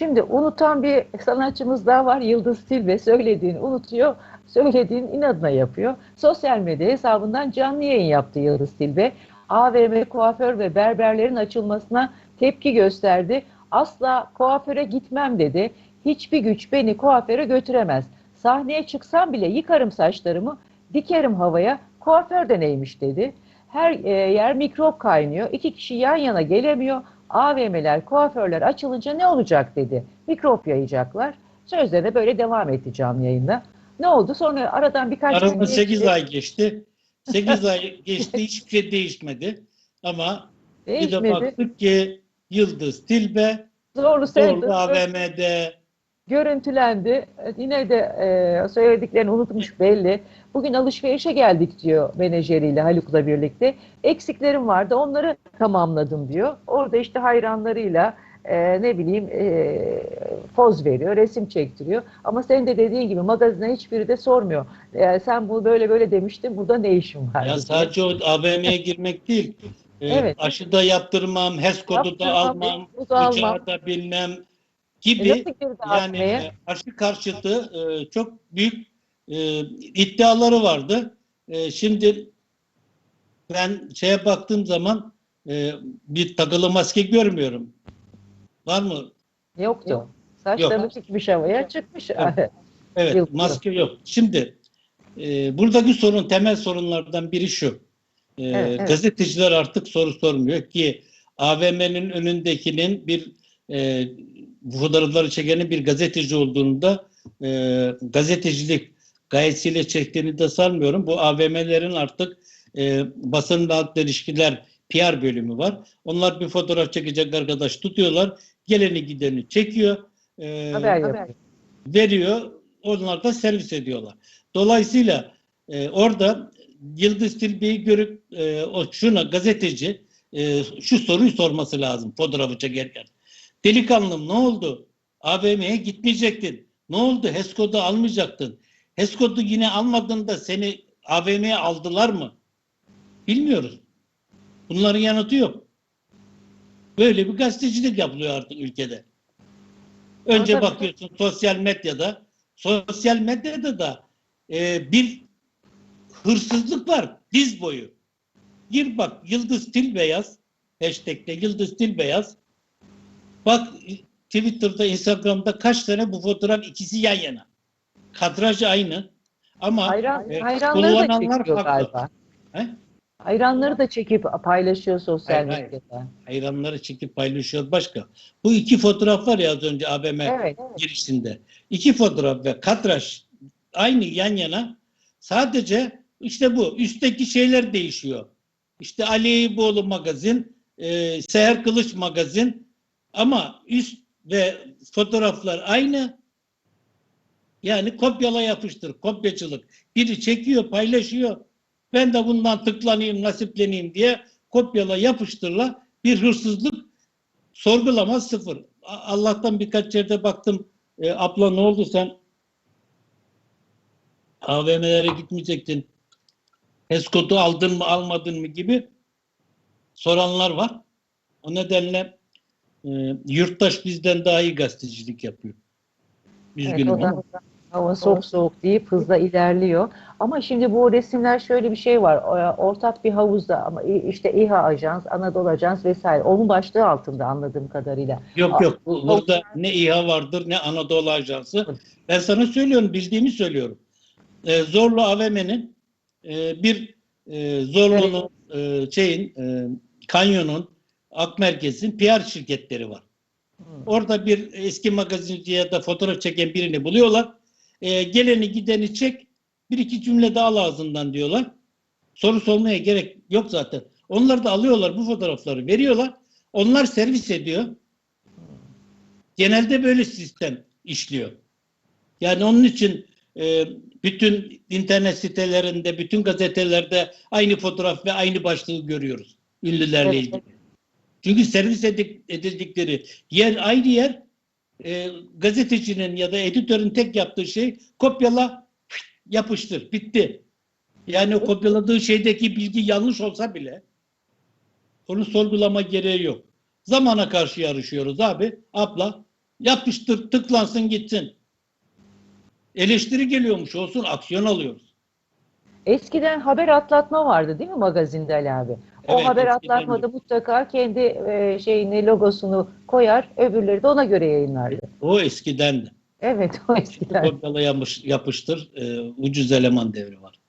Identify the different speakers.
Speaker 1: Şimdi unutan bir sanatçımız daha var Yıldız Tilbe söylediğini unutuyor, söylediğin inadına yapıyor. Sosyal medya hesabından canlı yayın yaptı Yıldız Tilbe. AVM kuaför ve berberlerin açılmasına tepki gösterdi. Asla kuaföre gitmem dedi. Hiçbir güç beni kuaföre götüremez. Sahneye çıksam bile yıkarım saçlarımı, dikerim havaya. Kuaför de neymiş dedi. Her e, yer mikrop kaynıyor. İki kişi yan yana gelemiyor. AVM'ler, kuaförler açılınca ne olacak dedi. Mikrop yayacaklar. Sözlerine böyle devam etti canlı yayında. Ne oldu? Sonra aradan birkaç gün
Speaker 2: Arada 8
Speaker 1: geçti.
Speaker 2: ay geçti. 8 ay geçti hiçbir şey değişmedi. Ama bir de
Speaker 1: Değişmedi.
Speaker 2: baktık ki Yıldız Tilbe
Speaker 1: Zorlu.
Speaker 2: Zorlu AVM'de
Speaker 1: görüntülendi. Yine de e, söylediklerini unutmuş belli. Bugün alışverişe geldik diyor menajeriyle Haluk'la birlikte. Eksiklerim vardı onları tamamladım diyor. Orada işte hayranlarıyla e, ne bileyim e, poz veriyor, resim çektiriyor. Ama senin de dediğin gibi magazine hiçbiri de sormuyor. E, sen bunu böyle böyle demiştin burada ne işin var?
Speaker 2: ya sadece o AVM'ye girmek değil. Ee,
Speaker 1: Evet.
Speaker 2: Aşı da yaptırmam, HES kodu da almam, uçağı da bilmem
Speaker 1: E,
Speaker 2: gibi
Speaker 1: girdi
Speaker 2: yani e, aşı karşıtı e, çok büyük e, iddiaları vardı. E, şimdi ben şeye baktığım zaman e, bir takılı maske görmüyorum. Var mı?
Speaker 1: Yoktu. Saçlarını
Speaker 2: Yok.
Speaker 1: çıkmış havaya çıkmış.
Speaker 2: Evet,
Speaker 1: Yok,
Speaker 2: maske yok. Şimdi e, buradaki sorun, temel sorunlardan biri şu. E,
Speaker 1: Evet, evet.
Speaker 2: Gazeteciler artık soru sormuyor ki AVM'nin önündekinin bir e, bu fotoğrafları çekenin bir gazeteci olduğunu da e, gazetecilik gayesiyle çektiğini de sanmıyorum. Bu AVM'lerin artık e, basınla halk ilişkiler PR bölümü var. Onlar bir fotoğraf çekecek arkadaş tutuyorlar. Geleni gideni çekiyor. E,
Speaker 1: Haber yapıyor.
Speaker 2: veriyor. Onlar da servis ediyorlar. Dolayısıyla e, orada Yıldız Tilbe'yi görüp e, o şuna gazeteci e, şu soruyu sorması lazım fotoğrafı çekerken. Delikanlım ne oldu? AVM'ye gitmeyecektin. Ne oldu? HESCO'da almayacaktın. HESCO'da yine almadığında seni AVM'ye aldılar mı? Bilmiyoruz. Bunların yanıtı yok. Böyle bir gazetecilik yapılıyor artık ülkede. Önce
Speaker 1: Orada-
Speaker 2: bakıyorsun sosyal medyada, sosyal medyada da e, bir hırsızlık var diz boyu. Gir bak Yıldız Tilbe yaz. Hashtag'te Yıldız Tilbe yaz. Bak Twitter'da, Instagram'da kaç tane bu fotoğraf ikisi yan yana. Kadraj aynı. Ama
Speaker 1: Hayran,
Speaker 2: e,
Speaker 1: hayranları da çekiyor
Speaker 2: farklı.
Speaker 1: galiba.
Speaker 2: He?
Speaker 1: Hayranları da çekip paylaşıyor sosyal
Speaker 2: Hayır, hayır.
Speaker 1: medyada.
Speaker 2: hayranları çekip paylaşıyor başka. Bu iki fotoğraf var ya az önce AVM
Speaker 1: Evet.
Speaker 2: girişinde. İki fotoğraf ve kadraj aynı yan yana. Sadece işte bu. Üstteki şeyler değişiyor. İşte Ali Eyüboğlu magazin, e, Seher Kılıç magazin ama üst ve fotoğraflar aynı. Yani kopyala yapıştır, kopyacılık. Biri çekiyor, paylaşıyor. Ben de bundan tıklanayım, nasipleneyim diye kopyala yapıştırla bir hırsızlık sorgulama sıfır. Allah'tan birkaç yerde baktım. E, abla ne oldu sen? AVM'lere gitmeyecektin. Eskotu aldın mı almadın mı gibi soranlar var. O nedenle e, yurttaş bizden daha iyi gazetecilik yapıyor. Üzgünüm
Speaker 1: Evet, o da
Speaker 2: ama.
Speaker 1: hava soğuk soğuk deyip hızla ilerliyor. Ama şimdi bu resimler şöyle bir şey var. Ortak bir havuzda ama işte İHA Ajans, Anadolu Ajans vesaire. Onun başlığı altında anladığım kadarıyla.
Speaker 2: Yok yok. Bu- Burada ne İHA vardır ne Anadolu Ajansı. Ben sana söylüyorum, bildiğimi söylüyorum. Ee, Zorlu AVM'nin e, bir e, Zorlu'nun e, şeyin e, Kanyon'un Ak Merkez'in PR şirketleri var. Orada bir eski magazinci ya da fotoğraf çeken birini buluyorlar. E, geleni gideni çek. Bir iki cümle daha ağzından diyorlar. Soru sormaya gerek yok zaten. Onlar da alıyorlar bu fotoğrafları veriyorlar. Onlar servis ediyor. Genelde böyle sistem işliyor. Yani onun için e, bütün internet sitelerinde, bütün gazetelerde aynı fotoğraf ve aynı başlığı görüyoruz ünlülerle ilgili. Çünkü servis edildikleri yer aynı yer. E, gazetecinin ya da editörün tek yaptığı şey kopyala, yapıştır, bitti. Yani o kopyaladığı şeydeki bilgi yanlış olsa bile onu sorgulama gereği yok. Zamana karşı yarışıyoruz abi. Abla Yapıştır, tıklansın gitsin. Eleştiri geliyormuş olsun, aksiyon alıyoruz.
Speaker 1: Eskiden haber atlatma vardı değil mi magazinde Ali abi? O
Speaker 2: Evet,
Speaker 1: haber
Speaker 2: eskiden
Speaker 1: atlatmada mutlaka kendi e, şeyini, logosunu koyar, öbürleri de ona göre yayınlardı.
Speaker 2: O eskiden.
Speaker 1: Evet, o eskiden.
Speaker 2: Kopyala yapış- yapıştır, e, ucuz eleman devri var.